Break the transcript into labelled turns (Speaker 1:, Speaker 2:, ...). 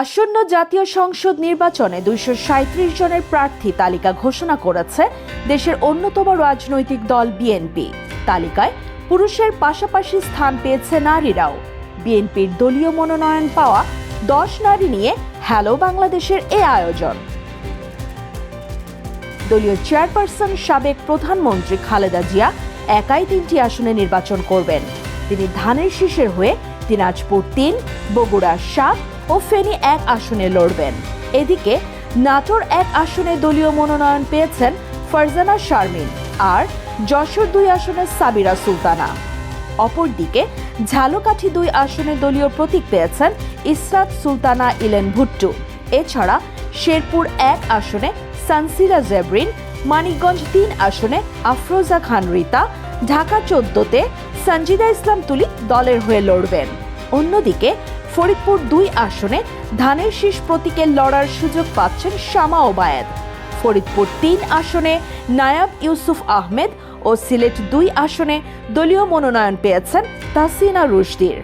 Speaker 1: আসন্ন জাতীয় সংসদ নির্বাচনে দুইশো সাঁত্রিশ জনের প্রার্থী তালিকা ঘোষণা করেছে দেশের অন্যতম রাজনৈতিক দল বিএনপি। তালিকায় পুরুষের পাশাপাশি স্থান পেয়েছে নারীরাও। বিএনপির দলীয় মনোনয়ন পাওয়া দশ নারী নিয়ে হ্যালো বাংলাদেশের এ আয়োজন। দলীয় চেয়ারপারসন সাবেক প্রধানমন্ত্রী খালেদা জিয়া একাই তিনটি আসনে নির্বাচন করবেন। তিনি ধানের শীষের হয়ে দিনাজপুর তিন, বগুড়া সাত ও ফেনী এক আসনে লড়বেন। এদিকে নাটোর এক আসনে দলীয় মনোনয়ন পেয়েছেন ফারজানা শারমিন আর যশোর দুই আসনে সাবিরা সুলতানা। অপরদিকে ঝালকাঠি দুই আসনে দলীয় প্রতীক পেয়েছেন ইসরাত সুলতানা ইলেন ভুট্টু। এছাড়া শেরপুর এক আসনে সানসিরা জেবরিন, মানিকগঞ্জ তিন আসনে আফরোজা খান রিতা, ঢাকা চোদ্দতে সঞ্জিদা ইসলাম তুলি দলের হয়ে লড়বেন। অন্যদিকে, ফরিদপুর দুই আসনে ধানের শীষ প্রতীকের লড়ার সুযোগ পাচ্ছেন শামা ওবায়েদ। ফরিদপুর তিন আসনে নায়াব ইউসুফ আহমেদ ও সিলেট দুই আসনে দলীয় মনোনয়ন পেয়েছেন তাসিনা রুশদির।